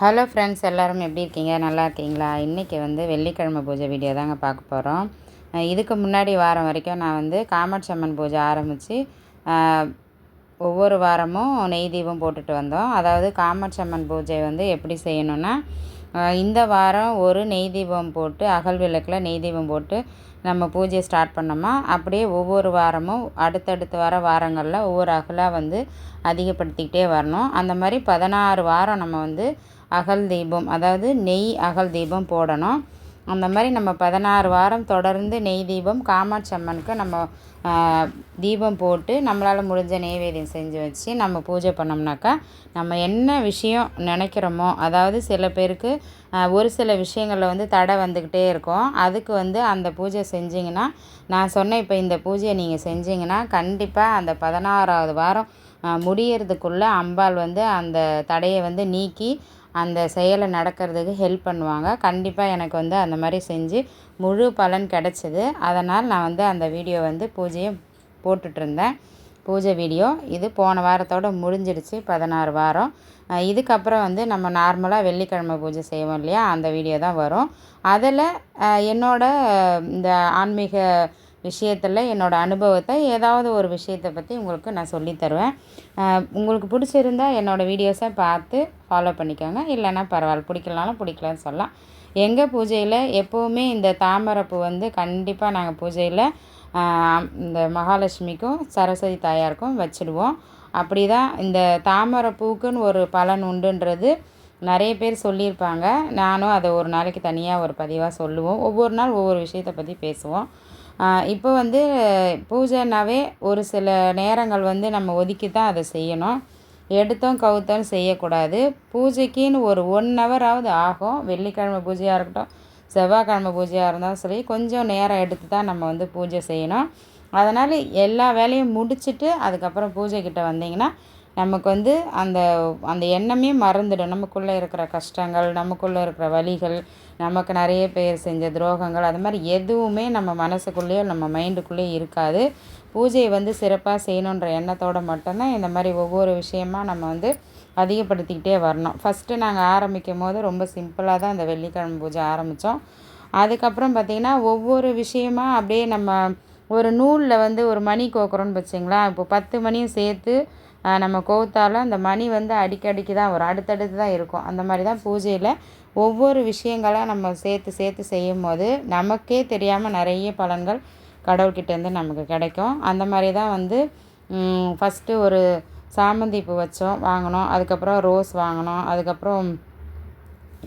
Hello friends எல்லோரும் எப்படி இருக்கீங்க? நல்லா இருக்கீங்களா? இன்றைக்கி வந்து வெள்ளிக்கிழமை பூஜை வீடியோ தாங்க பார்க்க போகிறோம் இதுக்கு முன்னாடி வாரம் வரைக்கும் நான் வந்து காமாட்சி அம்மன் பூஜை ஆரம்பித்து ஒவ்வொரு வாரமும் நெய் தீபம் போட்டுட்டு வந்தோம். அதாவது காமாட்சி அம்மன் பூஜை வந்து எப்படி செய்யணும்னா இந்த வாரம் ஒரு நெய் தீபம் போட்டு அகல் விளக்கில் நெய் தீபம் போட்டு நம்ம பூஜையை ஸ்டார்ட் பண்ணோமா அப்படியே ஒவ்வொரு வாரமும் அடுத்தடுத்து வர வாரங்களில் ஒவ்வொரு அகலாக வந்து அதிகப்படுத்திக்கிட்டே வரணும். அந்த மாதிரி பதினாறு வாரம் நம்ம வந்து அகல் தீபம் அதாவது நெய் அகல் தீபம் போடணும். அந்த மாதிரி நம்ம பதினாறு வாரம் தொடர்ந்து நெய் தீபம் காமாட்சி அம்மனுக்கு நம்ம தீபம் போட்டு நம்மளால் முடிஞ்ச நெய்வேதியம் செஞ்சு வச்சு நம்ம பூஜை பண்ணோம்னாக்கா நம்ம என்ன விஷயம் நினைக்கிறோமோ அதாவது சில பேருக்கு ஒரு சில விஷயங்களில் வந்து தடை வந்துக்கிட்டே இருக்கும். அதுக்கு வந்து அந்த பூஜை செஞ்சிங்கன்னா நான் சொன்ன இப்போ இந்த பூஜையை நீங்கள் செஞ்சிங்கன்னா கண்டிப்பாக அந்த பதினாறாவது வாரம் முடியறதுக்குள்ளே அம்பாள் வந்து அந்த தடையை வந்து நீக்கி அந்த செயலை நடக்கிறதுக்கு ஹெல்ப் பண்ணுவாங்க. கண்டிப்பாக எனக்கு வந்து அந்த மாதிரி செஞ்சு முழு பலன் கிடச்சிது. அதனால் நான் வந்து அந்த வீடியோ வந்து பூஜையை போட்டுட்ருந்தேன். பூஜை வீடியோ. இது போன வாரத்தோடு முடிஞ்சிடுச்சு பதினாறு வாரம். இதுக்கப்புறம் வந்து நம்ம நார்மலாக வெள்ளிக்கிழமை பூஜை செய்வோம் இல்லையா? அந்த வீடியோ தான் வரும். அதில் என்னோடய இந்த ஆன்மீக விஷயத்தில் என்னோடய அனுபவத்தை ஏதாவது ஒரு விஷயத்தை பற்றி உங்களுக்கு நான் சொல்லித்தருவேன் உங்களுக்கு பிடிச்சிருந்தா என்னோடய வீடியோஸை பார்த்து ஃபாலோ பண்ணிக்கோங்க. இல்லைன்னா பரவாயில்ல பிடிக்கலனாலும் பிடிக்கலன்னு சொல்லலாம். எங்கள் பூஜையில் எப்போவுமே இந்த தாமரைப்பூ வந்து கண்டிப்பாக நாங்கள் பூஜையில் இந்த மகாலட்சுமிக்கும் சரஸ்வதி தாயாருக்கும் வச்சுடுவோம். அப்படி தான் இந்த தாமரை பூக்குன்னு ஒரு பலன் உண்டுன்றது நிறைய பேர் சொல்லியிருப்பாங்க. நானும் அதை ஒரு நாளைக்கு தனியாக ஒரு பதிவாக சொல்லுவோம். ஒவ்வொரு நாள் ஒவ்வொரு விஷயத்தை பற்றி பேசுவோம். இப்போ வந்து பூஜைனாவே ஒரு சில நேரங்கள் வந்து நம்ம ஒதுக்கி தான் அதை செய்யணும். எடுத்தோம் கவுத்தோம் செய்யக்கூடாது. பூஜைக்குன்னு ஒரு ஒன் ஹவராவது ஆகும். வெள்ளிக்கிழமை பூஜையாக இருக்கட்டும் செவ்வாய்க்கிழமை பூஜையாக இருந்தாலும் சரி கொஞ்சம் நேரம் எடுத்து தான் நம்ம வந்து பூஜை செய்யணும். அதனால் எல்லா வேலையும் முடிச்சுட்டு அதுக்கப்புறம் பூஜைக்கிட்ட வந்தீங்கன்னா நமக்கு வந்து அந்த அந்த எண்ணமே மறந்துடும். நமக்குள்ளே இருக்கிற கஷ்டங்கள் நமக்குள்ளே இருக்கிற வலிகள் நமக்கு நிறைய பேர் செஞ்ச துரோகங்கள் அது மாதிரி எதுவுமே நம்ம மனசுக்குள்ளேயோ நம்ம மைண்டுக்குள்ளேயோ இருக்காது. பூஜையை வந்து சிறப்பாக செய்யணுன்ற எண்ணத்தோடு மட்டும்தான் இந்த மாதிரி ஒவ்வொரு விஷயமா நம்ம வந்து அதிகப்படுத்திக்கிட்டே வரணும். ஃபஸ்ட்டு நாங்கள் ஆரம்பிக்கும் போது ரொம்ப சிம்பிளாக தான் அந்த வெள்ளிக்கிழமை பூஜை ஆரம்பித்தோம் அதுக்கப்புறம் பார்த்திங்கன்னா ஒவ்வொரு விஷயமா அப்படியே நம்ம ஒரு நூலில் வந்து ஒரு மணி கோக்குறோன்னு வச்சிங்களா இப்போ பத்து மணியும் சேர்த்து நம்ம கோத்தாலும் அந்த மணி வந்து அடிக்கடிக்கு தான் வரும். அடுத்தடுத்து தான் இருக்கும். அந்த மாதிரி தான் பூஜையில் ஒவ்வொரு விஷயங்களாக நம்ம சேர்த்து சேர்த்து செய்யும் போது நமக்கே தெரியாமல் நிறைய பலன்கள் கடவுள்கிட்டேருந்து நமக்கு கிடைக்கும். அந்த மாதிரி தான் வந்து ஃபஸ்ட்டு ஒரு சாமந்தி பூ வச்சோம் வாங்கினோம். அதுக்கப்புறம் ரோஸ் வாங்கினோம். அதுக்கப்புறம்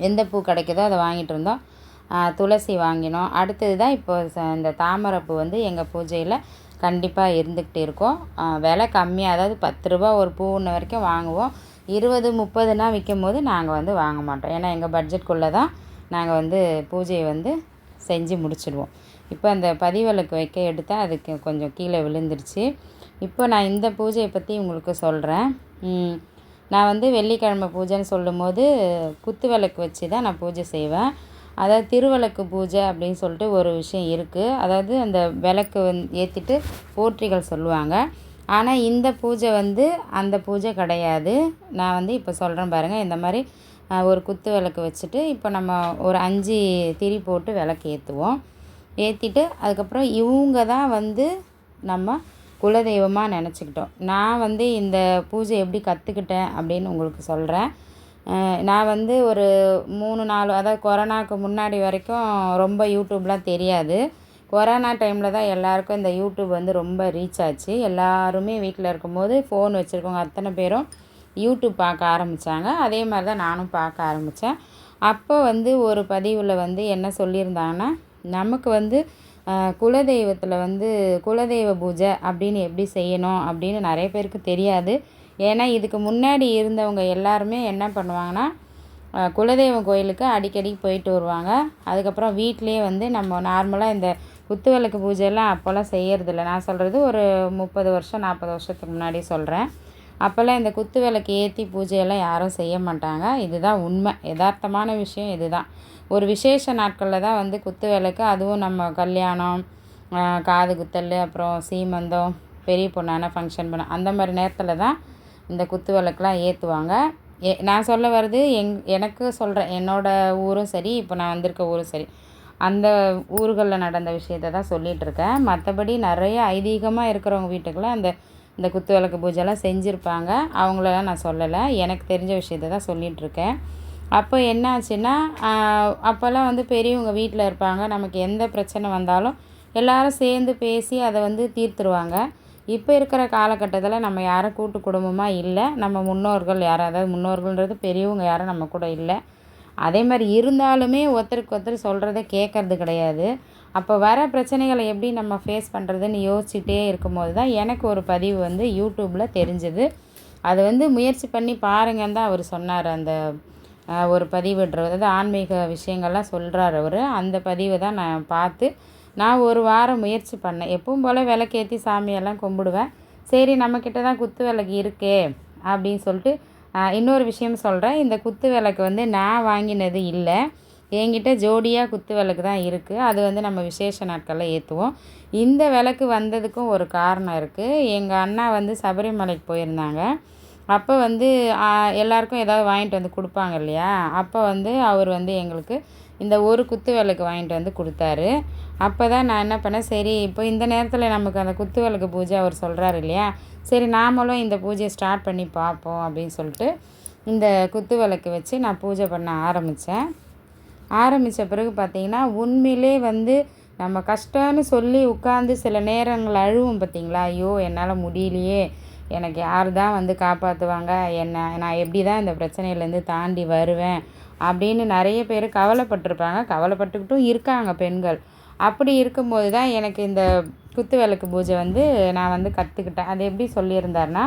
எந்த பூ கிடைக்குதோ அதை வாங்கிட்டு இருந்தோம். துளசி வாங்கினோம். அடுத்தது தான் இப்போ இந்த தாமரைப்பூ வந்து எங்கள் பூஜையில் கண்டிப்பாக இருந்துக்கிட்டு இருக்கும். விலை கம்மியாக அதாவது பத்து ரூபா ஒரு பூன்னு வரைக்கும் வாங்குவோம். இருபது முப்பதுனா விற்கும் போது நாங்கள் வந்து வாங்க மாட்டோம். ஏன்னா எங்கள் பட்ஜெட்குள்ளே தான் நாங்கள் வந்து பூஜையை வந்து செஞ்சு முடிச்சிடுவோம். இப்போ அந்த பதிவிளக்கு வைக்க எடுத்தால் அதுக்கு கொஞ்சம் கீழே விழுந்துருச்சு. இப்போ நான் இந்த பூஜையை பற்றி உங்களுக்கு சொல்கிறேன் நான் வந்து வெள்ளிக்கிழமை பூஜைன்னு சொல்லும் போது குத்து விளக்கு வச்சு தான் நான் பூஜை செய்வேன். அதாவது திருவிளக்கு பூஜை அப்படின்னு சொல்லிட்டு ஒரு விஷயம் இருக்குது அதாவது அந்த விளக்கு வந் ஏற்றிட்டு போற்றிகள் சொல்லுவாங்க. ஆனால் இந்த பூஜை வந்து அந்த பூஜை கிடையாது. நான் வந்து இப்போ சொல்கிறேன் பாருங்கள் இந்த மாதிரி ஒரு குத்து விளக்கு வச்சுட்டு இப்போ நம்ம ஒரு அஞ்சு திரி போட்டு விளக்கு ஏற்றுவோம் ஏற்றிட்டு அதுக்கப்புறம் இவங்க தான் வந்து நம்ம குலதெய்வமாக நினச்சிக்கிட்டோம். நான் வந்து இந்த பூஜை எப்படி கற்றுக்கிட்டேன் அப்படின்னு உங்களுக்கு சொல்கிறேன் நான் வந்து ஒரு மூணு நாலு அதாவது கொரோனாவுக்கு முன்னாடி வரைக்கும் ரொம்ப யூடியூப்லாம் தெரியாது. கொரோனா டைமில் தான் எல்லாருக்கும் இந்த யூடியூப் வந்து ரொம்ப ரீச் ஆச்சு. எல்லாருமே வீட்டில் இருக்கும்போது ஃபோன் வச்சுருக்கவங்க அத்தனை பேரும் யூடியூப் பார்க்க ஆரம்பித்தாங்க அதே மாதிரி தான் நானும் பார்க்க ஆரம்பித்தேன் அப்போ வந்து ஒரு பதிவில் வந்து என்ன சொல்லியிருந்தாங்கன்னா நமக்கு வந்து குலதெய்வத்தில் வந்து குலதெய்வ பூஜை அப்படின்னு எப்படி செய்யணும்? அப்படின்னு நிறைய பேருக்கு தெரியாது. ஏன்னா இதுக்கு முன்னாடி இருந்தவங்க எல்லாருமே என்ன பண்ணுவாங்கன்னா குலதெய்வம் கோயிலுக்கு அடிக்கடி போயிட்டு வருவாங்க. அதுக்கப்புறம் வீட்லேயே வந்து நம்ம நார்மலாக இந்த குத்து விளக்கு பூஜையெல்லாம் அப்போல்லாம் செய்கிறதில்ல நான் சொல்கிறது ஒரு முப்பது வருஷம் நாற்பது வருஷத்துக்கு முன்னாடி சொல்கிறேன் அப்போல்லாம் இந்த குத்து விளக்கு ஏற்றி பூஜையெல்லாம் யாரும் செய்ய மாட்டாங்க. இதுதான் உண்மை. யதார்த்தமான விஷயம் இதுதான். ஒரு விசேஷ நாட்களில் தான் வந்து குத்து விளக்கு அதுவும் நம்ம கல்யாணம் காது குத்தல் அப்புறம் சீமந்தம் பெரிய பொண்ணான ஃபங்க்ஷன் பண்ண அந்த மாதிரி நேரத்தில் தான் இந்த குத்து விளக்குலாம் ஏற்றுவாங்க எ நான் சொல்ல வர்றது எங் எனக்கு சொல்கிறேன் என்னோடய ஊரும் சரி இப்போ நான் வந்திருக்க ஊரும் சரி. அந்த ஊர்களில் நடந்த விஷயத்த தான் சொல்லிகிட்ருக்கேன் மற்றபடி நிறைய ஐதீகமாக இருக்கிறவங்க வீட்டுக்கெல்லாம் அந்த இந்த குத்து விளக்கு பூஜைலாம் செஞ்சுருப்பாங்க. அவங்களெல்லாம் நான் சொல்லலை. எனக்கு தெரிஞ்ச விஷயத்த தான் சொல்லிகிட்ருக்கேன் அப்போ என்ன ஆச்சுன்னா அப்போல்லாம் வந்து பெரியவங்க வீட்டில் இருப்பாங்க. நமக்கு எந்த பிரச்சனை வந்தாலும் எல்லாரும் சேர்ந்து பேசி அதை வந்து தீர்த்துருவாங்க. இப்போ இருக்கிற காலகட்டத்தில் நம்ம யாரும் கூட்டு குடும்பமாக இல்லை. நம்ம முன்னோர்கள் யாரும் அதாவது முன்னோர்கள்ன்றது பெரியவங்க யாரும் நம்ம கூட இல்லை. அதே மாதிரி இருந்தாலுமே ஒருத்தருக்கு ஒருத்தர் சொல்கிறத கேட்கறது கிடையாது. அப்போ வர பிரச்சனைகளை எப்படி நம்ம ஃபேஸ் பண்ணுறதுன்னு யோசிச்சுட்டே இருக்கும்போது தான் எனக்கு ஒரு பதிவு வந்து யூடியூப்பில் தெரிஞ்சது. அது வந்து முயற்சி பண்ணி பாருங்கன்னு தான் அவர் சொன்னார். அந்த ஒரு பதிவுன்றது அதாவது ஆன்மீக விஷயங்கள்லாம் சொல்கிறார் அவர். அந்த பதிவை தான் நான் பார்த்து நான் ஒரு வாரம் முயற்சி பண்ணேன். எப்பவும் போல் விளக்கேற்றி சாமியெல்லாம் கும்பிடுவேன். சரி நம்மக்கிட்ட தான் குத்து விளக்கு இருக்கே அப்படின்னு சொல்லிட்டு இன்னொரு விஷயம் சொல்கிறேன் இந்த குத்து விளக்கு வந்து நான் வாங்கினது இல்லை. என்கிட்ட ஜோடியாக குத்து விளக்கு தான் இருக்குது அது வந்து நம்ம விசேஷ நாட்களில் ஏற்றுவோம் இந்த விளக்கு வந்ததுக்கும் ஒரு காரணம் இருக்குது எங்கள் அண்ணா வந்து சபரிமலைக்கு போயிருந்தாங்க. அப்போ வந்து எல்லாருக்கும் ஏதாவது வாங்கிட்டு வந்து கொடுப்பாங்க இல்லையா? அப்போ வந்து அவர் வந்து எங்களுக்கு இந்த ஒரு குத்து விளக்கு வாங்கிட்டு வந்து கொடுத்தாரு. அப்போ தான் நான் என்ன பண்ணேன் சரி இப்போ இந்த நேரத்தில் நமக்கு அந்த குத்து விளக்கு பூஜை அவர் சொல்கிறாரு இல்லையா? சரி நாமளும் இந்த பூஜையை ஸ்டார்ட் பண்ணி பார்ப்போம் அப்படின்னு சொல்லிட்டு இந்த குத்து விளக்கு வச்சு நான் பூஜை பண்ண ஆரம்பித்தேன் ஆரம்பித்த பிறகு பார்த்திங்கன்னா உண்மையிலே வந்து நம்ம கஷ்டம்னு சொல்லி உட்காந்து சில நேரங்கள் அழுவும் பார்த்திங்களா ஐயோ என்னால் முடியலையே எனக்கு யார் தான் வந்து காப்பாற்றுவாங்க என்ன? நான் எப்படி தான் இந்த பிரச்சனையிலேருந்து தாண்டி வருவேன்? அப்படின்னு நிறைய பேர் கவலைப்பட்டிருப்பாங்க. கவலைப்பட்டுக்கிட்டும் இருக்காங்க பெண்கள். அப்படி இருக்கும்போது தான் எனக்கு இந்த குத்து விளக்கு பூஜை வந்து நான் வந்து கற்றுக்கிட்டேன் அது எப்படி சொல்லியிருந்தார்னா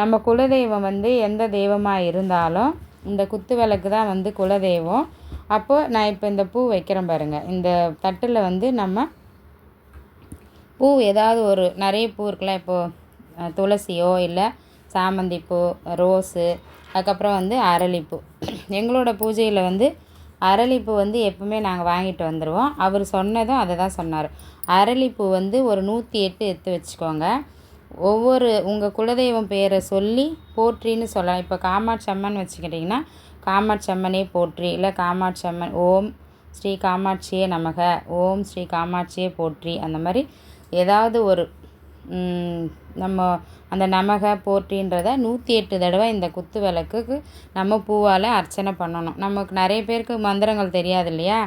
நம்ம குலதெய்வம் வந்து எந்த தெய்வமாக இருந்தாலும் இந்த குத்து விளக்கு தான் வந்து குலதெய்வம். அப்போது நான் இப்போ இந்த பூ வைக்கிறேன் பாருங்கள் இந்த தட்டில் வந்து நம்ம பூ ஏதாவது ஒரு நிறைய பூ இருக்குல்ல இப்போது துளசியோ இல்லை சாமந்திப்பூ ரோஸு அதுக்கப்புறம் வந்து அரளிப்பூ. எங்களோட பூஜையில் வந்து அரளிப்பூ வந்து எப்பவுமே நாங்கள் வாங்கிட்டு வந்துடுவோம் அவர் சொன்னதும் அதை தான் சொன்னார். அரளிப்பூ வந்து ஒரு நூற்றி எட்டு எடுத்து வச்சுக்கோங்க. ஒவ்வொரு உங்கள் குலதெய்வம் பேரை சொல்லி போற்றின்னு சொல்லலாம். இப்போ காமாட்சி அம்மன் வச்சுக்கிட்டிங்கன்னா காமாட்சி அம்மனே போற்றி இல்லை காமாட்சி அம்மன் ஓம் ஸ்ரீ காமாட்சியே நமக ஓம் ஸ்ரீ காமாட்சியே போற்றி அந்த மாதிரி ஏதாவது ஒரு நம்ம அந்த நமக போற்றின்றதை நூற்றி எட்டு தடவை இந்த குத்து விளக்குக்கு நம்ம பூவால் அர்ச்சனை பண்ணணும். நமக்கு நிறைய பேருக்கு மந்திரங்கள் தெரியாது இல்லையா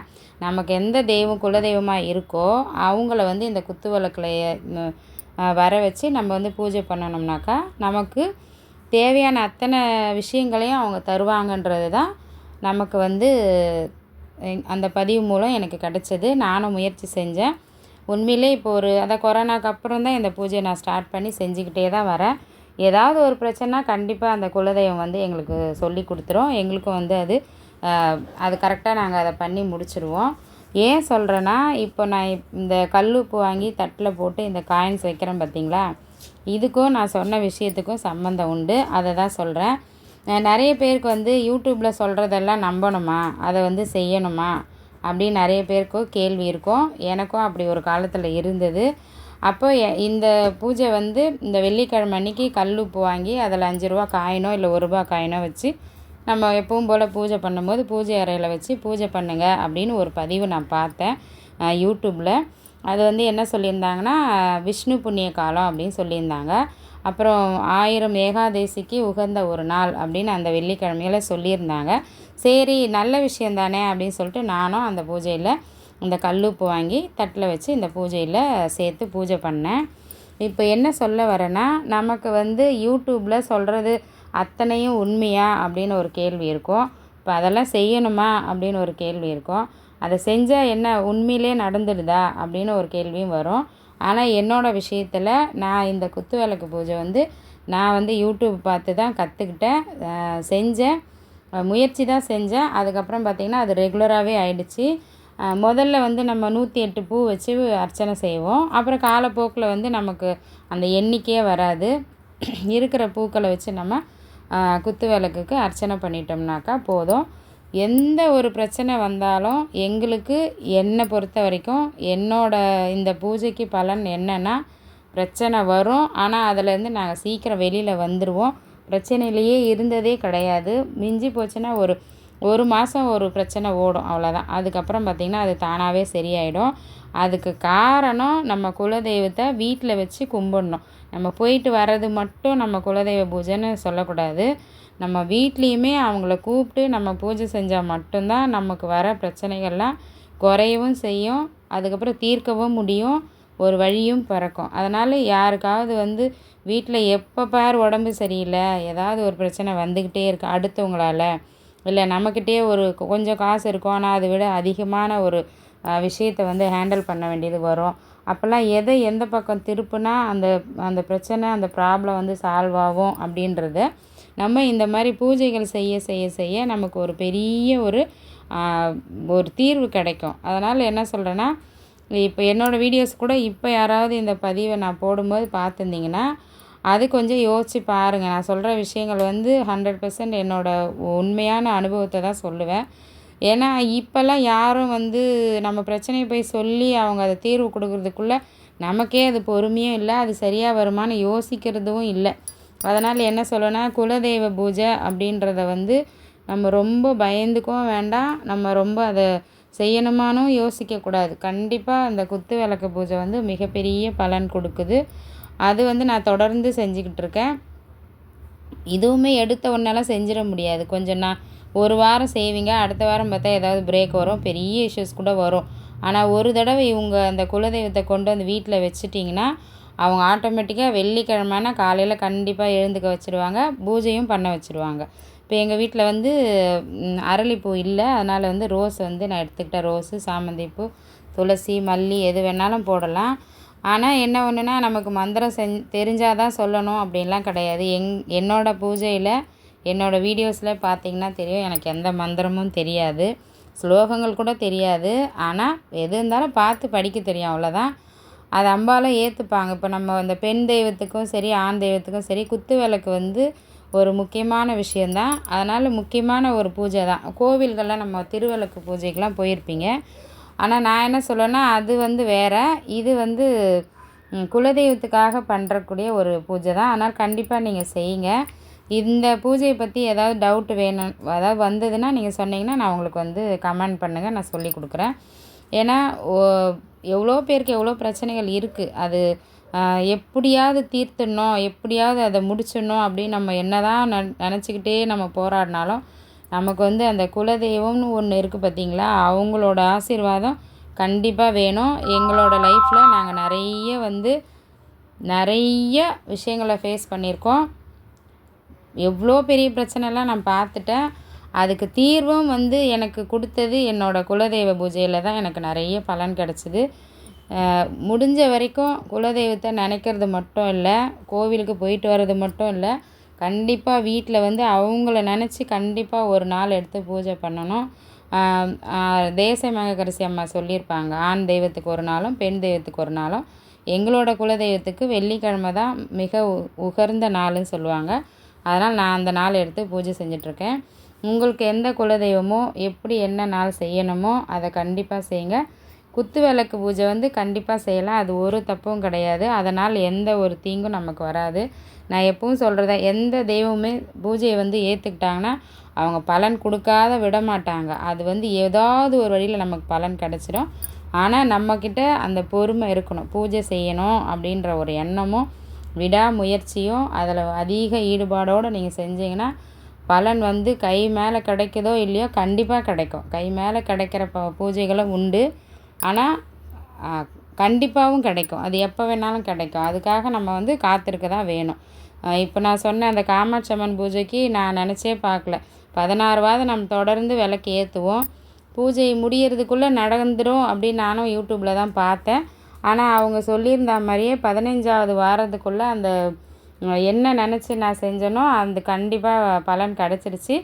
நமக்கு எந்த தெய்வம் குலதெய்வமாக இருக்கோ அவங்கள வந்து இந்த குத்து விளக்கில் வர வச்சு நம்ம வந்து பூஜை பண்ணணும்னாக்கா நமக்கு தேவையான அத்தனை விஷயங்களையும் அவங்க தருவாங்கன்றது தான் நமக்கு வந்து அந்த பதிவு மூலம் எனக்கு கிடச்சது. நானும் முயற்சி செஞ்சேன். உண்மையிலே இப்போ ஒரு அதான் கொரோனாக்கு அப்புறம் தான் இந்த பூஜையை நான் ஸ்டார்ட் பண்ணி செஞ்சுக்கிட்டே தான் வரேன். ஏதாவது ஒரு பிரச்சனைனா கண்டிப்பாக அந்த குலதெய்வம் வந்து எங்களுக்கு சொல்லி கொடுத்துரும். எங்களுக்கும் வந்து அது அது கரெக்டாக நாங்கள் அதை பண்ணி முடிச்சிடுவோம் ஏன் சொல்கிறேன்னா இப்போ நான் இந்த கல் உப்பு வாங்கி தட்டில் போட்டு இந்த காயின்ஸ் வைக்கிறேன் பார்த்தீங்களா இதுக்கும் நான் சொன்ன விஷயத்துக்கும் சம்மந்தம் உண்டு. அதை தான் சொல்கிறேன் நிறைய பேருக்கு வந்து யூடியூப்பில் சொல்கிறதெல்லாம் நம்பணுமா? அதை வந்து செய்யணுமா? அப்படின்னு நிறைய பேருக்கும் கேள்வி இருக்கும். எனக்கும் அப்படி ஒரு காலத்தில் இருந்தது. அப்போ இந்த பூஜை வந்து இந்த வெள்ளிக்கிழமை அன்றைக்கி கல் உப்பு வாங்கி அதில் அஞ்சு ரூபா காயினோ இல்லை ஒரு ரூபா காயினோ வச்சு நம்ம எப்பவும் போல் பூஜை பண்ணும்போது பூஜை அறையில் வச்சு பூஜை பண்ணுங்க அப்படின்னு ஒரு பதிவு நான் பார்த்தேன் யூடியூப்பில் அது வந்து என்ன சொல்லியிருந்தாங்கன்னா விஷ்ணு புண்ணிய காலம் அப்படின்னு சொல்லியிருந்தாங்க. அப்புறம் ஆயிரம் ஏகாதேசிக்கு உகந்த ஒரு நாள் அப்படின்னு அந்த வெள்ளிக்கிழமையில் சொல்லியிருந்தாங்க. சரி நல்ல விஷயம் தானே அப்படின்னு சொல்லிட்டு நானும் அந்த பூஜையில் இந்த கல்லுப்பு வாங்கி தட்டில் வச்சு இந்த பூஜையில் சேர்த்து பூஜை பண்ணேன். இப்போ என்ன சொல்ல வரேன்னா நமக்கு வந்து யூடியூப்பில் சொல்கிறது அத்தனையும் உண்மையா அப்படின்னு ஒரு கேள்வி இருக்கும். இப்போ அதெல்லாம் செய்யணுமா அப்படின்னு ஒரு கேள்வி இருக்கும். அதை செஞ்சால் என்ன உண்மையிலே நடந்துடுதா அப்படின்னு ஒரு கேள்வியும் வரும். ஆனால் என்னோடய விஷயத்தில் நான் இந்த குத்து விளக்கு பூஜை வந்து நான் வந்து யூடியூப் பார்த்து தான் கற்றுக்கிட்டேன் செஞ்சேன். முயற்சி தான் செஞ்சேன். அதுக்கப்புறம் பார்த்திங்கன்னா அது ரெகுலராகவே ஆயிடுச்சு. முதல்ல வந்து நம்ம நூற்றி எட்டு பூ வச்சு அர்ச்சனை செய்வோம். அப்புறம் காலப்போக்கில் வந்து நமக்கு அந்த எண்ணிக்கையே வராது. இருக்கிற பூக்களை வச்சு நம்ம குத்து விளக்குக்கு அர்ச்சனை பண்ணிட்டோம்னாக்கா போதும். எந்த ஒரு பிரச்சனை வந்தாலும் எங்களுக்கு என்னை பொறுத்த வரைக்கும் என்னோடய இந்த பூஜைக்கு பலன் என்னென்னா பிரச்சனை வரும். ஆனால் அதுலேருந்து நாங்கள் சீக்கிரம் வெளியில் வந்துடுவோம் பிரச்சனையிலேயே இருந்ததே கிடையாது. மிஞ்சி போச்சுன்னா ஒரு ஒரு மாதம் ஒரு பிரச்சனை ஓடும். அவ்வளோதான் அதுக்கப்புறம் பார்த்திங்கன்னா அது தானாகவே சரியாயிடும். அதுக்கு காரணம் நம்ம குலதெய்வத்தை வீட்டில் வச்சு கும்பிடணும். நம்ம போயிட்டு வர்றது மட்டும் நம்ம குலதெய்வ பூஜைன்னு சொல்லக்கூடாது. நம்ம வீட்லேயுமே அவங்கள கூப்பிட்டு நம்ம பூஜை செஞ்சால் மட்டும்தான் நமக்கு வர பிரச்சனைகள்லாம் குறையவும் செய்யும். அதுக்கப்புறம் தீர்க்கவும் முடியும். ஒரு வழியும் பிறக்கும். அதனால் யாருக்காவது வந்து வீட்டில் எப்போ பார் உடம்பு சரியில்லை ஏதாவது ஒரு பிரச்சனை வந்துக்கிட்டே இருக்கு அடுத்தவங்களால் இல்லை நம்மக்கிட்டே ஒரு கொஞ்சம் காசு இருக்கும் ஆனால் அதை விட அதிகமான ஒரு விஷயத்த வந்து ஹேண்டில் பண்ண வேண்டியது வரும். அப்போல்லாம் எதை எந்த பக்கம் திருப்புனா அந்த அந்த பிரச்சனை அந்த ப்ராப்ளம் வந்து சால்வ் ஆகும் அப்படின்றத நம்ம இந்த மாதிரி பூஜைகள் செய்ய செய்ய செய்ய நமக்கு ஒரு பெரிய ஒரு ஒரு தீர்வு கிடைக்கும். அதனால் என்ன சொல்கிறேன்னா இப்போ என்னோடய வீடியோஸ் கூட இப்போ யாராவது இந்த பதிவை நான் போடும்போது பார்த்துருந்தீங்கன்னா அது கொஞ்சம் யோசித்து பாருங்கள் நான் சொல்கிற விஷயங்கள் வந்து ஹண்ட்ரட் பர்சன்ட் என்னோடய உண்மையான அனுபவத்தை தான் சொல்லுவேன். ஏன்னா இப்போல்லாம் யாரும் வந்து நம்ம பிரச்சனையை போய் சொல்லி அவங்க அதை தீர்வு கொடுக்குறதுக்குள்ளே நமக்கே அது பொறுமையும் இல்லை அது சரியாக வருமானு யோசிக்கிறதும் இல்லை. அதனால் என்ன சொல்லணும்னா குலதெய்வ பூஜை அப்படின்றத வந்து நம்ம ரொம்ப பயந்துக்கவும் வேண்டாம். நம்ம ரொம்ப அதை செய்யணுமானும் யோசிக்கக்கூடாது. கண்டிப்பாக அந்த குத்து விளக்கு பூஜை வந்து மிகப்பெரிய பலன் கொடுக்குது. அது வந்து நான் தொடர்ந்து செஞ்சுக்கிட்டு இருக்கேன் இதுவுமே எடுத்த ஒன்றெல்லாம் செஞ்சிட முடியாது. கொஞ்சம் நான் ஒரு வாரம் செய்வீங்க அடுத்த வாரம் பார்த்தா ஏதாவது பிரேக் வரும் பெரிய இஷ்யூஸ் கூட வரும். ஆனால் ஒரு தடவை இவங்க அந்த குலதெய்வத்தை கொண்டு வந்து வீட்டில் வச்சுட்டிங்கன்னா அவங்க ஆட்டோமேட்டிக்காக வெள்ளிக்கிழமைனா காலையில் கண்டிப்பாக எழுந்துக்க வச்சுருவாங்க பூஜையும் பண்ண வச்சுருவாங்க. இப்போ எங்கள் வீட்டில் வந்து அரளிப்பூ இல்லை. அதனால் வந்து ரோஸ் வந்து நான் எடுத்துக்கிட்டேன். ரோஸு சாமந்திப்பூ துளசி மல்லி எது வேணாலும் போடலாம். ஆனால் என்ன ஒன்றுனா நமக்கு மந்திரம் செஞ் தெரிஞ்சால் தான் சொல்லணும் அப்படின்லாம் கிடையாது. எங் என்னோடய பூஜையில் என்னோடய வீடியோஸில் பார்த்தீங்கன்னா தெரியும். எனக்கு எந்த மந்திரமும் தெரியாது. ஸ்லோகங்கள் கூட தெரியாது. ஆனால் எது இருந்தாலும் பார்த்து படிக்க தெரியும். அவ்வளோதான். அது அம்பாலும் ஏற்றுப்பாங்க. இப்போ நம்ம அந்த பெண் தெய்வத்துக்கும் சரி ஆண் தெய்வத்துக்கும் சரி குத்து விளக்கு வந்து ஒரு முக்கியமான விஷயந்தான். அதனால் முக்கியமான ஒரு பூஜை தான் கோவில்களில் நம்ம திருவிளக்கு பூஜைக்கெலாம் போயிருப்பீங்க. ஆனால் நான் என்ன சொல்லுவேன்னா அது வந்து வேறு. இது வந்து குலதெய்வத்துக்காக பண்ணுறக்கூடிய ஒரு பூஜை தான் அதனால் கண்டிப்பாக நீங்கள் செய்யுங்க. இந்த பூஜையை பற்றி ஏதாவது டவுட் வேணும் அதாவது வந்ததுன்னா நீங்கள் சொன்னீங்கன்னா நான் உங்களுக்கு வந்து கமெண்ட் பண்ணுங்கள் நான் சொல்லி கொடுக்குறேன். ஏன்னா எவ்வளோ பேருக்கு எவ்வளோ பிரச்சனைகள் இருக்குது அது எப்படியாவது தீர்த்துடணும் எப்படியாவது அதை முடிச்சிடணும் அப்படின்னு நம்ம என்ன தான் நினச்சிக்கிட்டே நம்ம போராடினாலும் நமக்கு வந்து அந்த குலதெய்வம்னு ஒன்று இருக்குது பார்த்திங்களா அவங்களோட ஆசீர்வாதம் கண்டிப்பாக வேணும். எங்களோட லைஃப்பில் நாங்கள் நிறைய வந்து நிறைய விஷயங்களை ஃபேஸ் பண்ணியிருக்கோம். எவ்வளோ பெரிய பிரச்சனைலாம் நான் பார்த்துட்டேன். அதுக்கு தீர்வும் வந்து எனக்கு கொடுத்தது என்னோடய குலதெய்வ பூஜையில் தான் எனக்கு நிறைய பலன் கிடச்சிது. முடிஞ்ச வரைக்கும் குலதெய்வத்தை நினைக்கிறது மட்டும் இல்லை கோவிலுக்கு போயிட்டு வர்றது மட்டும் இல்லை கண்டிப்பாக வீட்டில் வந்து அவங்கள நினச்சி கண்டிப்பாக ஒரு நாள் எடுத்து பூஜை பண்ணணும். தேச மகக்கரிசி அம்மா சொல்லியிருப்பாங்க ஆண் தெய்வத்துக்கு ஒரு நாளும் பெண் தெய்வத்துக்கு ஒரு நாளும். எங்களோட குலதெய்வத்துக்கு வெள்ளிக்கிழமை தான் மிக உகர்ந்த நாள்னு சொல்லுவாங்க. அதனால் நான் அந்த நாள் எடுத்து பூஜை செஞ்சிட்ருக்கேன். உங்களுக்கு எந்த குலதெய்வமோ எப்படி என்ன நாள் செய்யணுமோ அதை கண்டிப்பாக செய்யுங்க. குத்து விளக்கு பூஜை வந்து கண்டிப்பாக செய்யலாம். அது ஒரு தப்பும் கிடையாது. அதனால் எந்த ஒரு தீங்கும் நமக்கு வராது. நான் எப்பவும் சொல்கிறத எந்த தெய்வமுமே பூஜையை வந்து ஏற்றுக்கிட்டாங்கன்னா அவங்க பலன் கொடுக்காத விட மாட்டாங்க அது வந்து ஏதாவது ஒரு வழியில் நமக்கு பலன் கிடச்சிடும் ஆனால் நம்மக்கிட்ட அந்த பொறுமை இருக்கணும். பூஜை செய்யணும் அப்படின்ற ஒரு எண்ணமும் விடாமுயற்சியும் அதில் அதிக ஈடுபாடோடு நீங்கள் செஞ்சீங்கன்னா பலன் வந்து கை மேலே கிடைக்குதோ இல்லையோ கண்டிப்பாக கிடைக்கும். கை மேலே கிடைக்கிற ப பூஜைகளும் உண்டு. ஆனால் கண்டிப்பாகவும் கிடைக்கும். அது எப்போ வேணாலும் கிடைக்கும். அதுக்காக நம்ம வந்து காத்திருக்க தான் வேணும். இப்போ நான் சொன்ன அந்த காமாட்சி அம்மன் பூஜைக்கு நான் நினச்சே பார்க்கல. பதினாறு வாரம் நம்ம தொடர்ந்து விளக்கு ஏற்றுவோம் பூஜை முடியறதுக்குள்ளே நடந்துடும் அப்படின்னு நானும் யூடியூப்பில் தான் பார்த்தேன். ஆனால் அவங்க சொல்லியிருந்த மாதிரியே பதினஞ்சாவது வாரத்துக்குள்ளே அந்த என்ன நினச்சி நான் செஞ்சேனோ அந்த கண்டிப்பாக பலன் கிடச்சிருச்சு.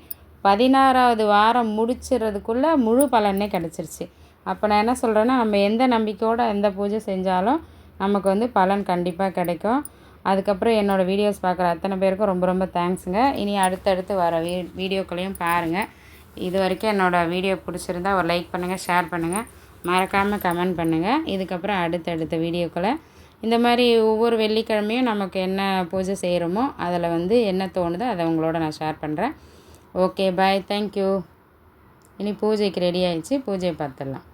பதினாறாவது வாரம் முடிச்சிடுறதுக்குள்ளே முழு பலனே கிடச்சிருச்சு. அப்போ நான் என்ன சொல்கிறேன்னா நம்ம எந்த நம்பிக்கையோடு எந்த பூஜை செஞ்சாலும் நமக்கு வந்து பலன் கண்டிப்பாக கிடைக்கும். அதுக்கப்புறம் என்னோடய வீடியோஸ் பார்க்குற அத்தனை பேருக்கும் ரொம்ப ரொம்ப தேங்க்ஸுங்க இனி அடுத்தடுத்து வர வீ வீடியோக்களையும் பாருங்கள் இது வரைக்கும் என்னோடய வீடியோ பிடிச்சிருந்தா ஒரு லைக் பண்ணுங்கள் ஷேர் பண்ணுங்கள் மறக்காமல் கமெண்ட் பண்ணுங்கள் இதுக்கப்புறம் அடுத்தடுத்த வீடியோக்களை. இந்த மாதிரி ஒவ்வொரு வெள்ளிக்கிழமையும் நமக்கு என்ன பூஜை செய்கிறோமோ அதில் வந்து என்ன தோணுதோ அதை உங்களோட நான் ஷேர் பண்ணுறேன் ஓகே பாய் தேங்க்யூ இனி பூஜைக்கு ரெடி ஆயிடுச்சு. பூஜையை பார்த்துடலாம்.